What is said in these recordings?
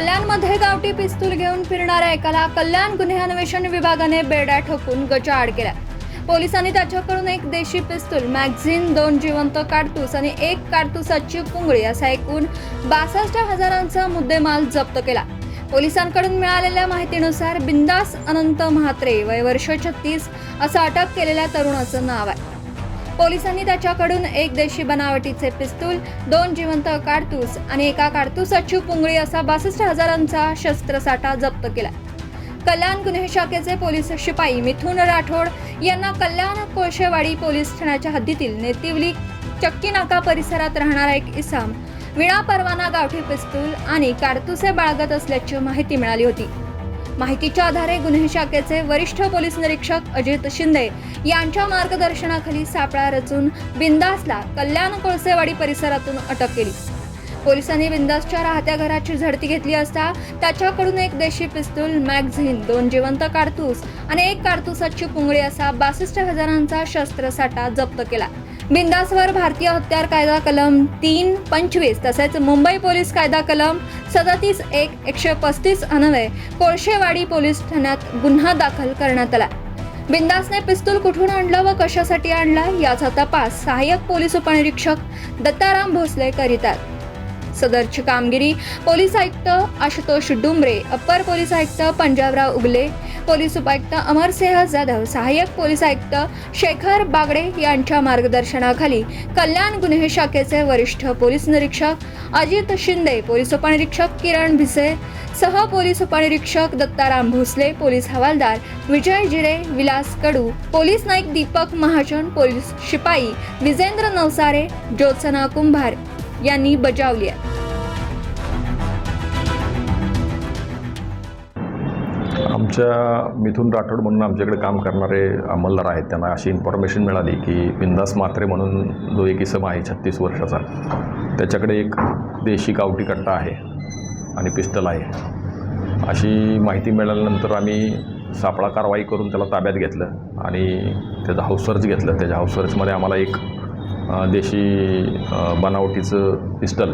कल्याणमध्ये गावठी पिस्तूल घेऊन फिरणाऱ्या एकाला कल्याण गुन्हे अन्वेषण विभागाने बेड्या ठोकून गजाआड केला पोलिसांनी त्याच्याकडून एक देशी पिस्तूल मॅगझिन दोन जिवंत काडतूस आणि एक काडतुसाची पुंगळी असा एकूण बासष्ट हजारांचा मुद्देमाल जप्त केला. पोलिसांकडून मिळालेल्या माहितीनुसार बिंदास अनंत म्हात्रे वय वर्ष छत्तीस असं अटक केलेल्या तरुणाचं नाव आहे. पोलिसांनी त्याच्याकडून एक देशी बनावटीचे पिस्तूल दोन जिवंत काडतूस आणि एका काडतुसाची पुंगळी असा बासष्ट हजारांचा शस्त्रसाठा जप्त केला. कल्याण गुन्हे शाखेचे पोलीस शिपाई मिथुन राठोड यांना कल्याण कोळशेवाडी पोलीस ठाण्याच्या हद्दीतील नेतिवली चक्की नाका परिसरात राहणारा एक इसाम विणा परवाना गावठी पिस्तूल आणि काडतुसे बाळगत असल्याची माहिती मिळाली होती. माहितीच्या आधारे गुन्हे शाखेचे वरिष्ठ पोलीस निरीक्षक अजित शिंदे यांच्या मार्गदर्शनाखाली सापळा रचून बिंदासला कल्याण कोळसेवाडी परिसरातून अटक केली. पोलिसांनी बिंदासच्या राहत्या घराची झडती घेतली असता त्याच्याकडून एक देशी पिस्तूल मॅगझिन दोन जिवंत कारतूस आणि एक कारतुसाची पुंगळी असा बासष्ट हजारांचा शस्त्रसाठा जप्त केला. बिंदासवर भारतीय हत्यार कायदा कलम तीन पंचवीस तसेच मुंबई पोलीस कायदा कलम सदतीस एक एकशे पस्तीस अन्वये कोळशेवाडी पोलीस ठाण्यात गुन्हा दाखल करण्यात आला. बिंदासने पिस्तूल कुठून आणलं व कशासाठी आणला? याचा तपास सहाय्यक पोलीस उपनिरीक्षक दत्ताराम भोसले करीतात सदरची कामगिरी. पोलीस आयुक्त आशुतोष डुंबरे अप्पर पोलीस आयुक्त पंजाबराव उगले पोलीस उपायुक्त अमरसिंह जाधव सहाय्यक पोलीस आयुक्त शेखर बागडे यांच्या मार्गदर्शनाखाली कल्याण गुन्हे शाखेचे वरिष्ठ पोलीस निरीक्षक अजित शिंदे पोलीस उपनिरीक्षक किरण भिसे सह पोलीस उपनिरीक्षक दत्ताराम भोसले पोलीस हवालदार विजय जिरे विलास कडू पोलीस नाईक दीपक महाजन पोलीस शिपाई विजेंद्र नवसारे ज्योत्सना कुंभार यांनी बजावली आहे. आमच्या मिथून राठोड म्हणून आमच्याकडे काम करणारे अंमलदार आहेत. त्यांना अशी इन्फॉर्मेशन मिळाली की बिंदास मात्रे म्हणून जो एक इसम आहे छत्तीस वर्षाचा त्याच्याकडे एक देशी गावठी कट्टा आहे आणि पिस्तल आहे. अशी माहिती मिळाल्यानंतर आम्ही सापळा कारवाई करून त्याला ताब्यात घेतलं आणि त्याचं हाऊस सर्च घेतलं. त्याच्या हाऊस सर्चमध्ये आम्हाला एक देशी बनावटीचं पिस्टल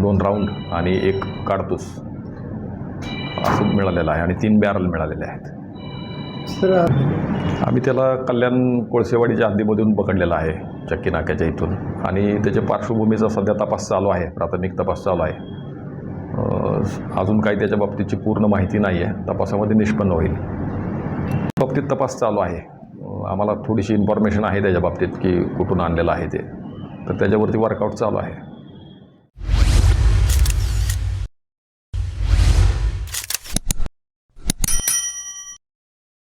दोन राऊंड आणि एक काडतूस असं मिळालेलं आहे आणि तीन बॅरल मिळालेले आहेत. सर आम्ही त्याला कल्याण कोळसेवाडीच्या हद्दीमधून पकडलेला आहे चक्की नाक्याच्या इथून आणि त्याच्या पार्श्वभूमीचा सध्या तपास चालू आहे प्राथमिक तपास चालू आहे. अजून काही त्याच्या बाबतीची पूर्ण माहिती नाही आहे तपासामध्ये निष्पन्न होईल. बाबतीत तपास चालू आहे. आम्हाला थोडीशी इन्फॉर्मेशन आहे त्याच्या बाबतीत की कुठून आणलेलं आहे ते. तर त्याच्यावरती वर्कआउट चालू आहे.